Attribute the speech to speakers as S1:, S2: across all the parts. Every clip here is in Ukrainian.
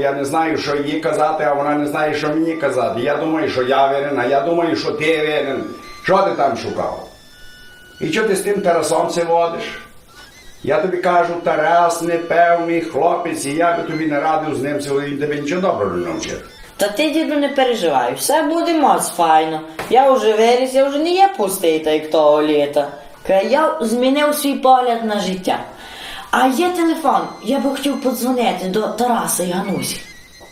S1: Я не знаю, що їй казати, а вона не знає, що мені казати. Я думаю, що я винен, а я думаю, що ти винен. Що ти там шукав? І що ти з тим Тарасом це водиш? Я тобі кажу, Тарас не певний хлопець, і я би тобі не радив з ним сьогодні, він тебе нічого доброго не навчив.
S2: Та ти, діду, не переживай, все буде моц файно. Я вже виріс, я вже не є пустий, та як того літа. Я змінив свій погляд на життя. А є телефон, я би хотів подзвонити до Тараса і Ганусі.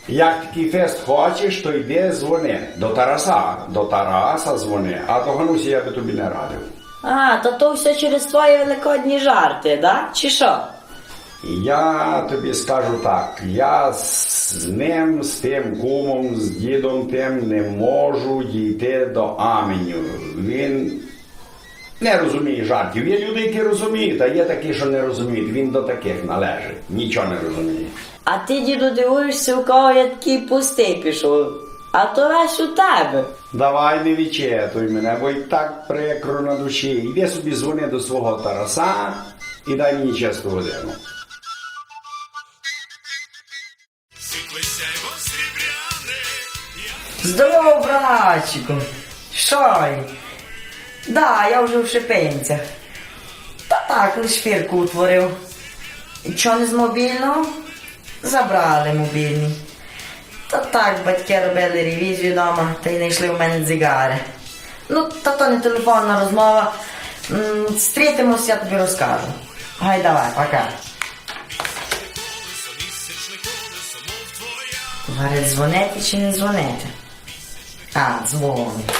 S1: Як такий фест хочеш, то йди дзвони. До Тараса, до Тараса дзвони, а до Ганусі я би тобі не радив.
S2: А, то то все через твої великодні жарти, да? Чи що?
S1: Я тобі скажу так, я з ним, з тим кумом, з дідом тим не можу дійти до аменю. Він не розуміє жартів. Є люди, які розуміють, а є такі, що не розуміють. Він до таких належить. Нічого не розуміє.
S2: А ти, діду, дивуєшся, у кого я такий пустий пішов. А то весь у тебе.
S1: Давай не відчитуй мене, бо й так прикро на душі. Йди собі дзвони до свого Тараса і дай мені чесну годину.
S2: Здорово, братчику. Що? Да, я вже в шипенцях. Та так, лиш фірку утворив. Чого не з мобільного? Забрали мобільний. Та так, батьки робили ревізію вдома, та й знайшли в мене дзигари. Ну, та то не телефонна розмова. М, Зустрітимось, я тобі розкажу. Гай давай, пока. Говорить, дзвонити чи не дзвонити? А, дзвонить.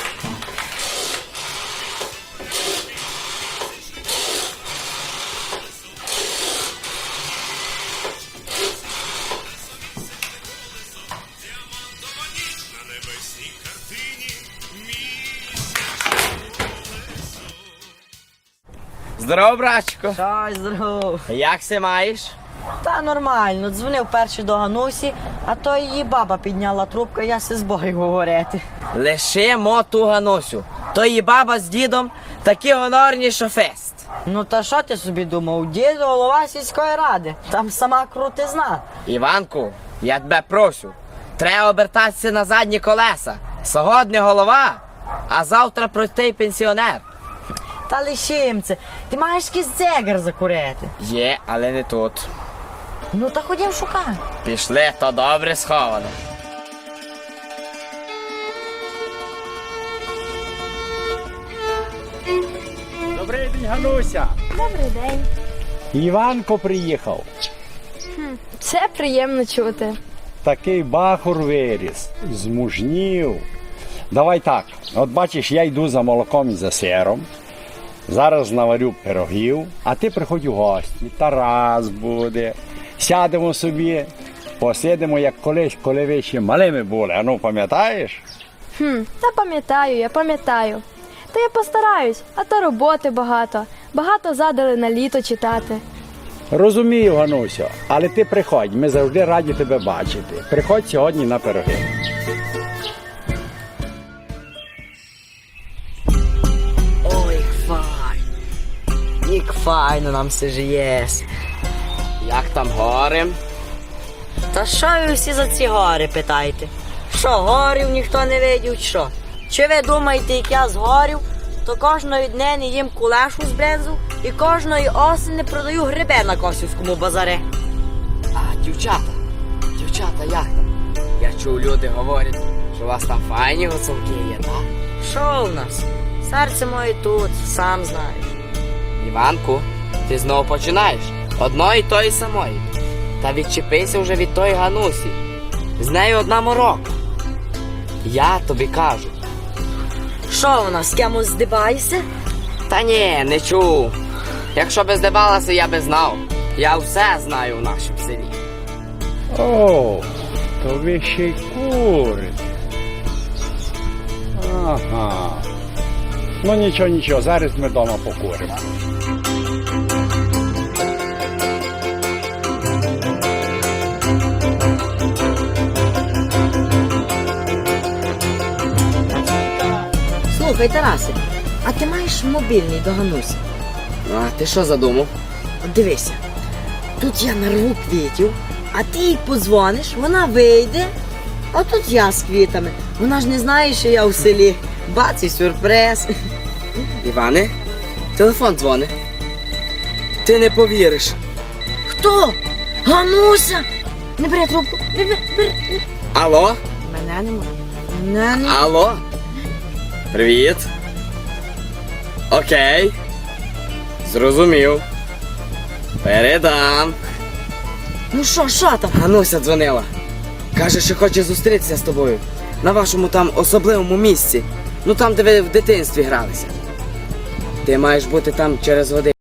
S3: Здорово, братчику.
S2: Щось, здорово.
S3: Як се маєш?
S2: Та нормально, дзвонив перший до Ганусі, а то її баба підняла трубку, я се з Богою говорити.
S3: Лише моту Ганусю. То її баба з дідом такі гонорні, що фест.
S2: Ну та що ти собі думав? Дід голова сільської ради. Там сама крутизна.
S3: Іванку, я тебе прошу. Треба обертатися на задні колеса. Сьогодні голова, а завтра простий пенсіонер.
S2: Та лишим це. Ти маєш якийсь дзегар закурити.
S3: Є, але не тут.
S2: Ну та ходім шукай.
S3: Пішли, то добре сховано.
S4: Добрий день, Гануся.
S5: Добрий день.
S4: Іванко приїхав.
S5: Це приємно чути.
S4: Такий бахур виріс, змужнів. Давай так. От бачиш, я йду за молоком і за сиром. Зараз наварю пирогів, а ти приходь у гості. Тарас буде. Сядемо собі, посидимо, як колись, коли ви ще малими були. А ну пам'ятаєш?
S5: Хм, та пам'ятаю, я пам'ятаю. Та я постараюсь, а то роботи багато. Багато задали на літо читати.
S4: Розумію, Ганусю, але ти приходь, ми завжди раді тебе бачити. Приходь сьогодні на пироги.
S2: Файно нам все жиєс.
S3: Як там гори?
S2: Та що ви всі за ці гори питаєте? Що, горів ніхто не видів, що? Чи ви думаєте, як я згорів, то кожної днини їм кулешу з брензу і кожної осені продаю гриби на косівському базарі.
S3: А, дівчата, дівчата, як там? Я чув, люди говорять, що у вас там файні гуцулки є, так?
S2: Що в нас? Серце моє тут, сам знаєш.
S3: Іванку, ти знову починаєш. Одної тої самої. Та відчепися вже від тої Ганусі. З нею одна морока. Я тобі кажу.
S2: Що в нас, з кимось здибаєшся?
S3: Та ні, не чув. Якщо би здавалося, я би знав. Я все знаю в нашому селі.
S4: О, то ви ще й курите. Ага. Ну нічого, нічого, зараз ми вдома покуримо.
S2: Слухай, Тарасе, а ти маєш мобільний до Ганусі?
S3: Ну, а ти що задумав?
S2: От дивися, тут я нарву квітів, А ти їй подзвониш, вона вийде, а тут я з квітами. Вона ж не знає, що я у селі. Бац і сюрприз.
S3: Іване, телефон дзвони. Ти не повіриш.
S2: Хто? Гануся! Не бери трубку, не бери, бери.
S3: Алло?
S2: Мене нема. Мене нема.
S3: Алло? Привіт. Окей. Зрозумів. Передам.
S2: Ну що, що там?
S3: Гануся дзвонила. Каже, що хоче зустрітися з тобою. На вашому там особливому місці. Ну там, де ви в дитинстві гралися. Ти маєш бути там через годину.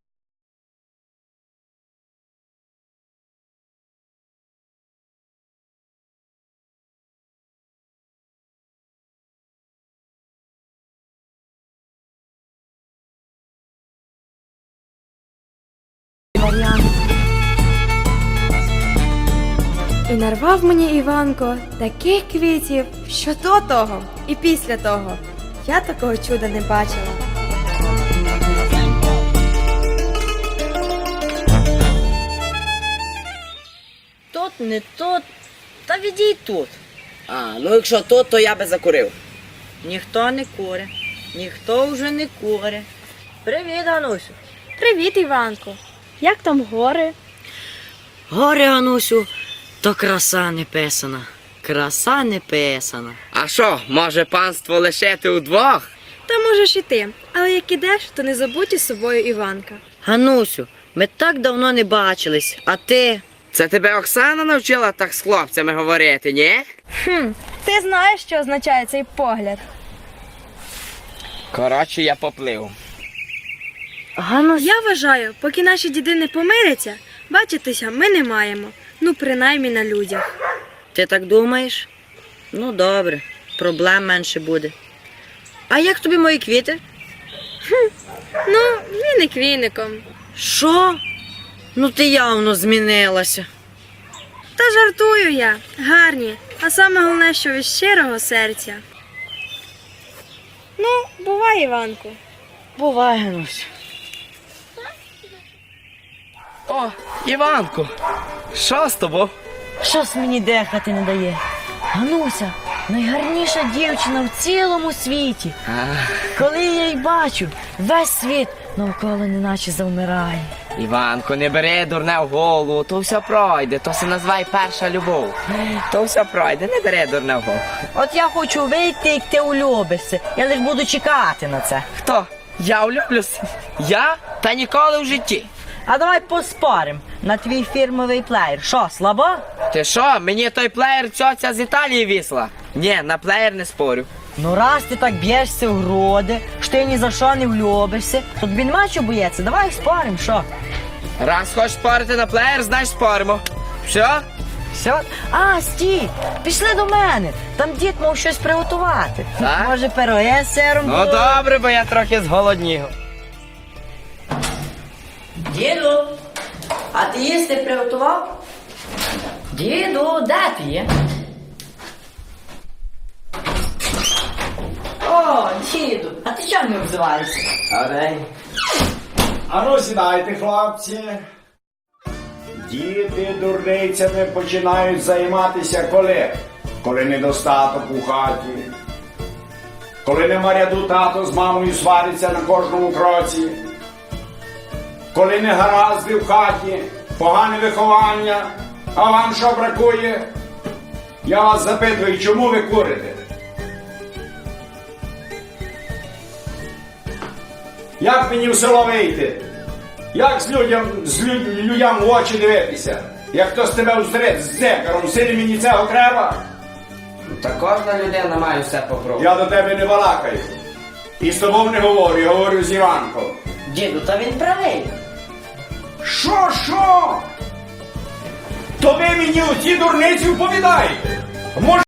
S5: І нарвав мені Іванко таких квітів, що до того і після того. Я такого чуда не бачила.
S2: Тут, не тут. Та відій тут.
S3: А, ну якщо то, то я би закурив.
S2: Ніхто не куре. Ніхто вже не куре. Привіт, Ганусю.
S5: Привіт, Іванко. Як там гори?
S2: Горе, Ганусю, то краса не писана. Краса не писана.
S3: А що, може панство лишити удвох?
S5: Та можеш і ти, але як ідеш, то не забудь із собою Іванка.
S2: Ганусю, ми так давно не бачились, а ти.
S3: Це тебе Оксана навчила так з хлопцями говорити, ні?
S5: Хм, ти знаєш, що означає цей погляд.
S3: Коротше, я поплив.
S2: Ганусю.
S5: Я вважаю, поки наші діди не помиряться, бачитися ми не маємо. Ну, принаймні на людях.
S2: Ти так думаєш? Ну, добре, проблем менше буде. А як тобі мої квіти?
S5: Ну, віник віником.
S2: Що? Ну ти явно змінилася.
S5: Та жартую я, гарні, а саме головне, що від щирого серця. Ну, бувай, Іванку.
S2: Бувай, Ганусю.
S3: О, Іванку, що з тобою?
S2: Щось мені дихати не дає. Гануся, найгарніша дівчина в цілому світі. Коли я її бачу, весь світ навколо неначе завмирає.
S3: Іванку, не бери дурне в голову, то все пройде, то се називає перша любов. То все пройде, не бери дурне в голову.
S2: От я хочу вийти, як ти улюбишся. Я лиш буду чекати на це.
S3: Хто? Я влюблюся? Я? Та ніколи в житті.
S2: А давай поспорим на твій фірмовий плеєр. Що, слабо?
S3: Ти що, мені той плеєр цьоця з Італії вісла? Ні, на плеєр не спорю.
S2: Ну раз ти так б'єшся в груди, що ти ні за що не влюбишся, то тобі нема чого боятися, давай спорим, що?
S3: Раз хочеш спорити на плеєр, знаєш споримо. Все?
S2: Все? А, стій, пішли до мене. Там дід мав щось приготувати.
S3: Так?
S2: Може, пироги з сиром?
S3: Ну
S2: будуть?
S3: добре, бо я трохи зголоднів.
S2: Діду, а ти їсти приготував? Діду, де ти є? О, діду, а ти чого не обзиваєшся?
S1: А ну сідайте, хлопці. Діти дурницями починають займатися коли? Коли недостаток у хаті. Коли нема ряду тато з мамою свариться на кожному кроці. Коли не гаразди в хаті, погане виховання, а вам що бракує? Я вас запитую, чому ви курите? Як мені в село вийти? Як з людям, з лю- людям в очі дивитися? Як хтось тебе узре з дзекаром, силі мені цього треба?
S3: Та кожна людина має все попробувати.
S1: Я до тебе не балакаю. І з тобою не говорю, я говорю з Іванком.
S2: Діду, та він правий.
S1: Що, що? То ви мені оці дурниці вповідаєте? Може,